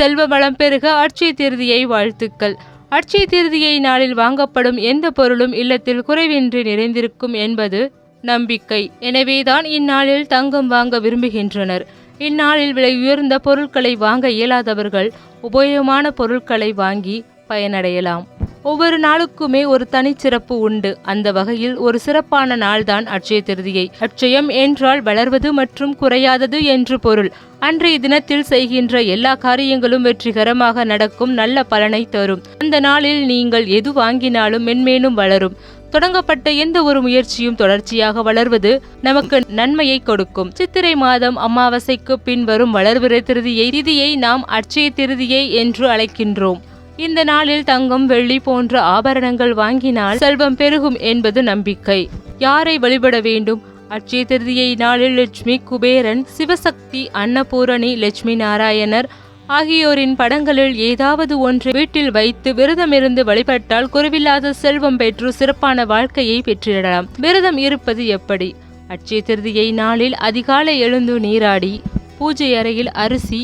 செல்வ வளம் பெருக அட்சய திருதியை வாழ்த்துக்கள். அட்சய திருதியை நாளில் வாங்கப்படும் எந்த பொருளும் இல்லத்தில் குறைவின்றி நிறைந்திருக்கும் என்பது நம்பிக்கை. எனவேதான் இந்நாளில் தங்கம் வாங்க விரும்புகின்றனர். இந்நாளில் விலை உயர்ந்த பொருட்களை வாங்க இயலாதவர்கள் உபயோகமான பொருட்களை வாங்கி பயனடையலாம். ஒவ்வொரு நாளுக்குமே ஒரு தனிச்சிறப்பு உண்டு. அந்த வகையில் ஒரு சிறப்பான நாள்தான் அட்சய திருதியை. அட்சயம் என்றால் வளர்வது மற்றும் குறையாதது என்று பொருள். அன்றைய தினத்தில் செய்கின்ற எல்லா காரியங்களும் வெற்றிகரமாக நடக்கும் நல்ல பலனை தரும். அந்த நாளில் நீங்கள் எது வாங்கினாலும் மென்மேலும் வளரும். தொடங்கப்பட்ட எந்த ஒரு முயற்சியும் தொடர்ச்சியாக வளர்வது நமக்கு நன்மையை கொடுக்கும். சித்திரை மாதம் அமாவாசைக்கு பின் வரும் வளர்விற திருதியை திதியை நாம் அட்சய திருதியை என்று அழைக்கின்றோம். இந்த நாளில் தங்கம் வெள்ளி போன்ற ஆபரணங்கள் வாங்கினால் செல்வம் பெருகும் என்பது நம்பிக்கை. யாரை வழிபட வேண்டும்? அட்சய திருதியை நாளில் லட்சுமி குபேரன் சிவசக்தி அன்னபூரணி லட்சுமி நாராயணர் ஆகியோரின் படங்களில் ஏதாவது ஒன்று வீட்டில் வைத்து விரதமிருந்து வழிபட்டால் குறைவில்லாத செல்வம் பெற்று சிறப்பான வாழ்க்கையை பெற்றிடலாம். விரதம் இருப்பது எப்படி? அட்சய திருதியை நாளில் அதிகாலை எழுந்து நீராடி பூஜை அறையில் அரிசி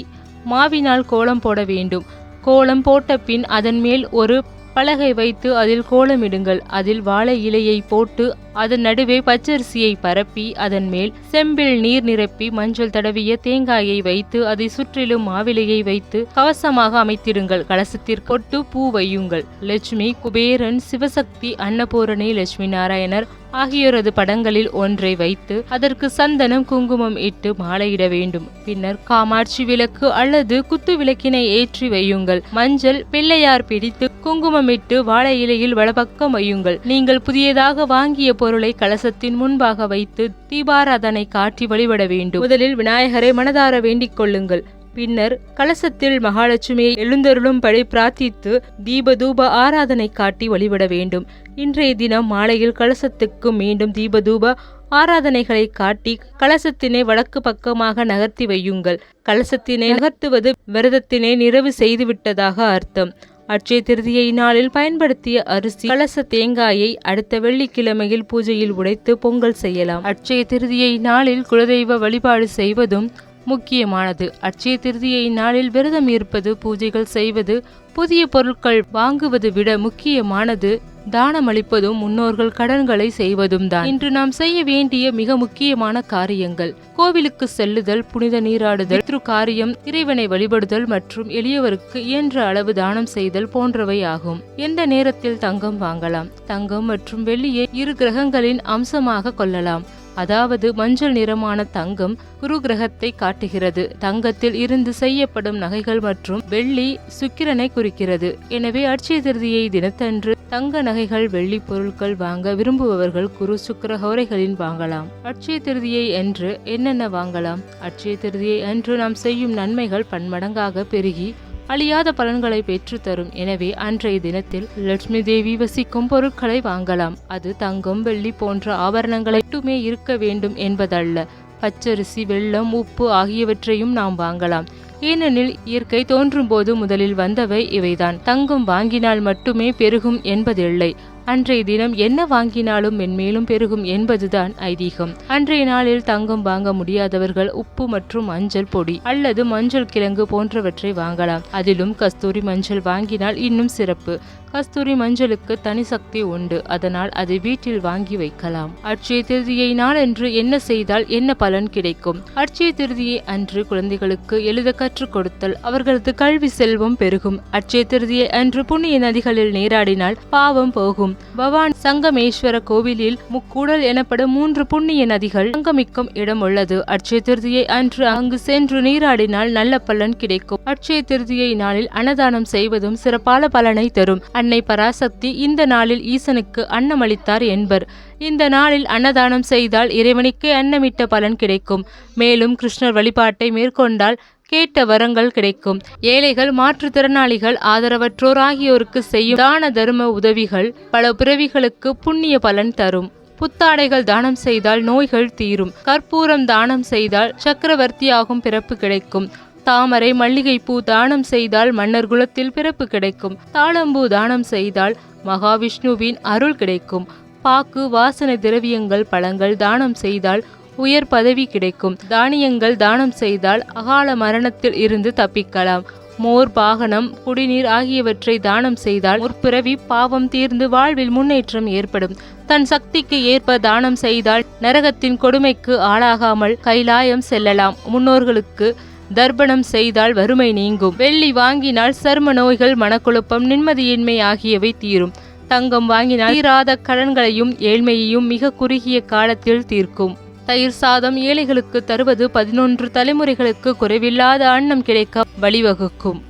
மாவினால் கோலம் போட வேண்டும். கோலம் போட்ட பின் அதன் மேல் ஒரு பலகை வைத்து அதில் கோலமிடுங்கள். அதில் வாழை இலையை போட்டு அதன் நடுவே பச்சரிசியை பரப்பி அதன் மேல் செம்பில் நீர் நிரப்பி மஞ்சள் தடவிய தேங்காயை வைத்து அதை சுற்றிலும் மாவிலையை வைத்து கவசமாக அமைத்திடுங்கள். கலசத்திற்கு கொட்டு பூ வையுங்கள். லட்சுமி குபேரன் சிவசக்தி அன்னபூரணி லட்சுமி நாராயணர் ஆகியோரது படங்களில் ஒன்றை வைத்து அதற்கு சந்தனம் குங்குமம் இட்டு மாலையிட வேண்டும். பின்னர் காமாட்சி விளக்கு அல்லது குத்து விளக்கினை ஏற்றி வையுங்கள். மஞ்சள் பிள்ளையார் பிடித்து குங்குமமிட்டு வாழை இலையில் வலப்பக்கம் வையுங்கள். நீங்கள் புதியதாக வாங்கிய பொருளை கலசத்தின் முன்பாக வைத்து தீபாராதனை காட்டி வழிபட வேண்டும். முதலில் விநாயகரை மனதார வேண்டிக் கொள்ளுங்கள். பின்னர் கலசத்தில் மகாலட்சுமியை எழுந்தருளும்படி பிரார்த்தித்து தீப தூப ஆராதனை காட்டி வழிபட வேண்டும். இன்றைய தினம் மாலையில் கலசத்துக்கு மீண்டும் தீப தூப ஆராதனைகளை காட்டி கலசத்தினை வடக்கு பக்கமாக நகர்த்தி வையுங்கள். கலசத்தினை நகர்த்துவது விரதத்தினை நிறைவு செய்துவிட்டதாக அர்த்தம். அட்சய திருதியை நாளில் பயன்படுத்திய அரிசி கலச தேங்காயை அடுத்த வெள்ளிக்கிழமையில் பூஜையில் உடைத்து பொங்கல் செய்யலாம். அட்சய திருதியை நாளில் குலதெய்வ வழிபாடு செய்வதும் முக்கியமானது. அட்சய திருதியை நாளில் விரதம் இருப்பது பூஜைகள் செய்வது புதிய பொருட்கள் வாங்குவது விட முக்கியமானது. தானமளிப்பதும் முன்னோர்கள் கடன்களை செய்வதும் தான் இன்று நாம் செய்ய வேண்டிய மிக முக்கியமான காரியங்கள் கோவிலுக்கு செல்லுதல் புனித நீராடுதல் பித்ரு காரியம் இறைவனை வழிபடுதல் மற்றும் எளியவருக்கு இயன்ற அளவு தானம் செய்தல் போன்றவை ஆகும். எந்த நேரத்தில் தங்கம் வாங்கலாம்? தங்கம் மற்றும் வெள்ளியை இரு கிரகங்களின் அம்சமாக கொள்ளலாம். அதாவது மஞ்சள் நிறமான தங்கம் குரு கிரகத்தை காட்டுகிறது. தங்கத்தில் இருந்து செய்யப்படும் நகைகள் மற்றும் வெள்ளி சுக்கிரனை குறிக்கிறது. எனவே அட்சய திருதியை தினத்தன்று தங்க நகைகள் வெள்ளி பொருட்கள் வாங்க விரும்புபவர்கள் குரு சுக்கிர ஹோரைகளின் வாங்கலாம். அட்சய திருதியை என்று என்னென்ன வாங்கலாம்? அட்சய திருதியை அன்று நாம் செய்யும் நன்மைகள் பன்மடங்காக பெருகி அழியாத பலன்களை பெற்று தரும். எனவே அன்றைய தினத்தில் லட்சுமி தேவி வசிக்கும் பொருட்களை வாங்கலாம். அது தங்கம் வெள்ளி போன்ற ஆபரணங்களை மட்டுமே இருக்க வேண்டும் என்பதல்ல. பச்சரிசி வெல்லம் உப்பு ஆகியவற்றையும் நாம் வாங்கலாம். ஏனெனில் இயற்கை தோன்றும் போது முதலில் வந்தவை இவைதான். தங்கம் வாங்கினால் மட்டுமே பெருகும் என்பதில்லை. அன்றைய தினம் என்ன வாங்கினாலும் மென்மேலும் பெருகும் என்பதுதான் ஐதீகம். அன்றைய நாளில் தங்கம் வாங்க முடியாதவர்கள் உப்பு மற்றும் மஞ்சள் பொடி அல்லது மஞ்சள் கிழங்கு போன்றவற்றை வாங்கலாம். அதிலும் கஸ்தூரி மஞ்சள் வாங்கினால் இன்னும் சிறப்பு. கஸ்தூரி மஞ்சளுக்கு தனி சக்தி உண்டு. அதனால் அதை வீட்டில் வாங்கி வைக்கலாம். அட்சய திருதியை நாளன்று என்ன செய்தால் என்ன பலன் கிடைக்கும்? அட்சய திருதியை அன்று குழந்தைகளுக்கு எழுத கற்றுக் கொடுத்தல் அவர்களது கல்வி செல்வம் பெருகும். அட்சய திருதியை அன்று புண்ணிய நதிகளில் நீராடினால் பாவம் போகும். பவான் சங்கமேஸ்வர கோவிலில் முக்கூடல் எனப்படும் மூன்று புண்ணிய நதிகள் சங்கமிக்கும் இடம் உள்ளது. அட்சய திருதியை அன்று அங்கு சென்று நீராடினால் நல்ல பலன் கிடைக்கும். அட்சய திருதியை நாளில் அன்னதானம் செய்வதும் சிறப்பான பலனை தரும். அன்னை பராசக்தி இந்த நாளில் ஈசனுக்கு அன்னமளித்தார் என்பர். இந்த நாளில் அன்னதானம் செய்தால் இறைவனுக்கே அன்னமிட்ட பலன் கிடைக்கும். மேலும் கிருஷ்ணர் வழிபாட்டை மேற்கொண்டால் கேட்ட வரங்கள் கிடைக்கும். ஏழைகள் மாற்றுத்திறனாளிகள் ஆதரவற்றோர் ஆகியோருக்கு செய்யும் தான தர்ம உதவிகள் பல பிறவிகளுக்கு புண்ணிய பலன் தரும். புத்தாடைகள் தானம் செய்தால் நோய்கள் தீரும். கற்பூரம் தானம் செய்தால் சக்கரவர்த்தியாகும் பிறப்பு கிடைக்கும். தாமரை மல்லிகைப்பூ தானம் செய்தால் மன்னர் குலத்தில் பிறப்பு கிடைக்கும். தாளம்பூ தானம் செய்தால் மகாவிஷ்ணுவின் அருள் கிடைக்கும். பாக்கு வாசனை திரவியங்கள் பழங்கள் தானம் செய்தால் உயர் பதவி கிடைக்கும். தானியங்கள் தானம் செய்தால் அகால மரணத்தில் இருந்து தப்பிக்கலாம். மோர் பாகனம் குடிநீர் ஆகியவற்றை தானம் செய்தால் முற்பிறவி பாவம் தீர்ந்து வாழ்வில் முன்னேற்றம் ஏற்படும். தன் சக்திக்கு ஏற்ப தானம் செய்தால் நரகத்தின் கொடுமைக்கு ஆளாகாமல் கைலாயம் செல்லலாம். முன்னோர்களுக்கு தர்ப்பணம் செய்தால் வறுமை நீங்கும். வெள்ளி வாங்கினால் சர்ம நோய்கள் மனக்குழப்பம் நிம்மதியின்மை ஆகியவை தீரும். தங்கம் வாங்கினால் தீராத கடன்களையும் ஏழ்மையையும் மிக குறுகிய காலத்தில் தீர்க்கும். தயிர் சாதம் ஏழைகளுக்கு தருவது பதினொன்று தலைமுறைகளுக்கு குறைவில்லாத அன்னம் கிடைக்க வழிவகுக்கும்.